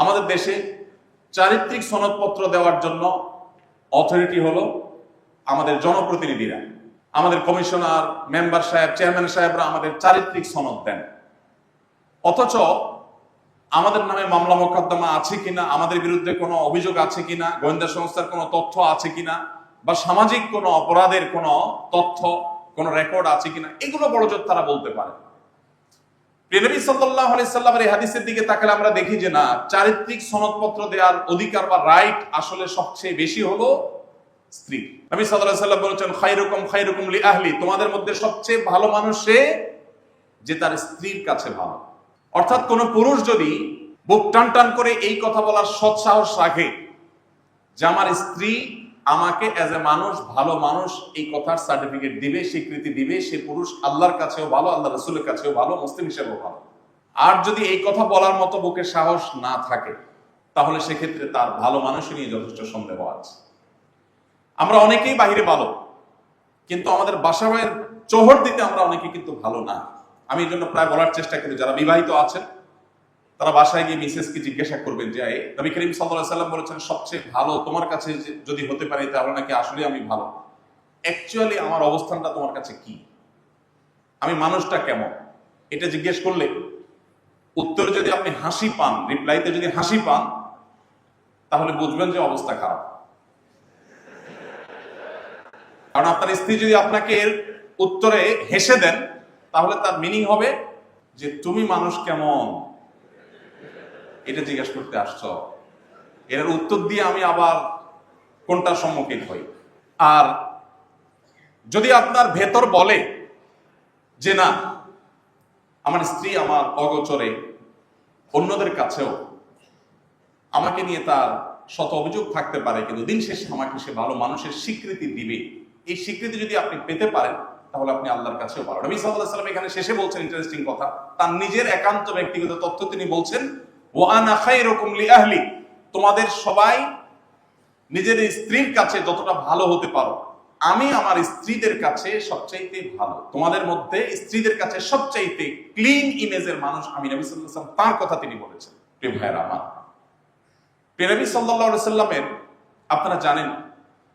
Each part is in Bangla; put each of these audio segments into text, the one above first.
আমাদের দেশে চারিত্রিক সনদপত্র দেওয়ার জন্য অথরিটি হলো আমাদের জনপ্রতিনিধিরা। আমাদের কমিশনার মেম্বার সাহেব চেয়ারম্যান সাহেবরা আমাদের চারিত্রিক সনদ দেন। অথচ আমাদের নামে মামলা মোকদ্দমা আছে কিনা, আমাদের বিরুদ্ধে কোনো অভিযোগ আছে কিনা, গোয়েন্দা সংস্থার কোনো তথ্য আছে কিনা, বা সামাজিক কোনো অপরাধের কোনো তথ্য, কোনো রেকর্ড আছে কিনা, এগুলো বড়জোর তারা বলতে পারে। প্রেনবী সাল্লাহ সাল্লামের এই দিকে তাকালে আমরা দেখি যে না, চারিত্রিক সনদপত্র দেওয়ার অধিকার বা রাইট আসলে সবচেয়ে বেশি হলো স্ত্রী। বলেছেন খাইরকম খাইরকম আহলি তোমাদের মধ্যে সবচেয়ে ভালো মানুষ যে তার স্ত্রীর কাছে ভালো। অর্থাৎ কোন পুরুষ যদি বুক টান টান করে এই কথা বলার সৎসাহস রাখে যে আমার স্ত্রী আমাকে অ্যাজ এ মানুষ, ভালো মানুষ এই কথার সার্টিফিকেট দিবে, স্বীকৃতি দিবে, সে পুরুষ আল্লাহর কাছেও ভালো আল্লাহ রসুলের কাছেও ভালো, মুসলিম হিসেবেও ভালো। আর যদি এই কথা বলার মতো বুকে সাহস না থাকে, তাহলে সেক্ষেত্রে তার ভালো মানুষ নিয়ে যথেষ্ট সন্দেহ আছে। আমরা অনেকেই বাহিরে ভালো, কিন্তু আমাদের বাসা চোহর দিতে আমরা অনেকে কিন্তু ভালো না। আমি এই জন্য প্রায় বলার চেষ্টা করি, যারা বিবাহিত আছেন তারা বাসায় গিয়ে মিসেসকে জিজ্ঞাসা করবেন যে নবী করিম সাল্লাহ সাল্লাম বলেছেন, সবচেয়ে ভালো তোমার কাছে যদি হতে পারে, তাহলে নাকি আসলে আমি ভালো? অ্যাকচুয়ালি আমার অবস্থানটা তোমার কাছে কি? আমি মানুষটা কেমন? এটা জিজ্ঞেস করলে উত্তরে যদি আপনি হাসি পান রিপ্লাইতে যদি হাসি পান, তাহলে বুঝবেন যে অবস্থা খারাপ। কারণ আপনার স্ত্রী যদি আপনাকে এর উত্তরে হেসে দেন, তাহলে তার মিনিং হবে যে, তুমি মানুষ কেমন? এটা জিজ্ঞেস করতে আসছ। এর উত্তর দিয়ে আমি আবার কোনটার সম্মুখীন হই? আর যদি আপনার ভেতর বলে যে না, আমার স্ত্রী আমার অগোচরে অন্যদের কাছেও আমাকে নিয়ে তার শত অভিযোগ থাকতে পারে, কিন্তু দিন শেষে আমাকে সে ভালো মানুষের স্বীকৃতি দিবে। এই স্বীকৃতি যদি আপনি পেতে পারেন, তাহলে আপনি আল্লাহর কাছেও পারেন নবী সাল্লাল্লাহু সাল্লাম এখানে শেষে বলছেন ইন্টারেস্টিং কথা। তার নিজের একান্ত ব্যক্তিগত তথ্য তিনি বলছেন ও আনা খাইরুকুম লি আহলি, তোমাদের সবাই নিজের স্ত্রীর কাছে যতটা ভালো হতে পারো, আমি আমার স্ত্রীদের কাছে সবচাইতে ভালো। তোমাদের মধ্যে স্ত্রীদের কাছে সবচাইতে ক্লিন ইমেজের মানুষ আমি নবী ওয়াসাল্লাম, তার কথা তিনি বলেছেন, প্রিয় ভাইয়ের আমার। প্রেনবী সাল্লাহ সাল্লামের আপনারা জানেন,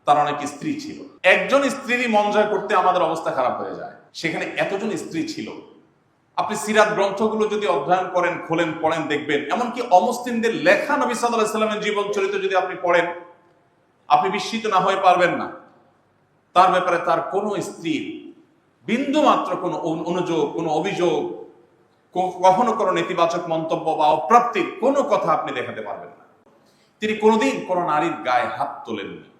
তার অনেক স্ত্রী ছিল। একজন স্ত্রীরই মন জয় করতে আমাদের অবস্থা খারাপ হয়ে যায়। সেখানে এতজন স্ত্রী ছিল আপনি সিরাত গ্রন্থগুলো যদি অধ্যয়ন করেন, খোলেন, পড়েন, দেখবেন। এমনকি অমুসলিমদের লেখা নবী সাল্লামের জীবন চরিত্র যদি আপনি পড়েন, আপনি বিস্মিত না হয়ে পারবেন না। তার ব্যাপারে তার কোনো স্ত্রীর বিন্দু মাত্র কোনো অনু- অনুযোগ, কোনো অভিযোগ কখনো কোনো নেতিবাচক মন্তব্য বা অপ্রাপ্তির কোনো কথা আপনি দেখাতে পারবেন না। তিনি কোনোদিন কোনো নারীর গায়ে হাত তোলেননি।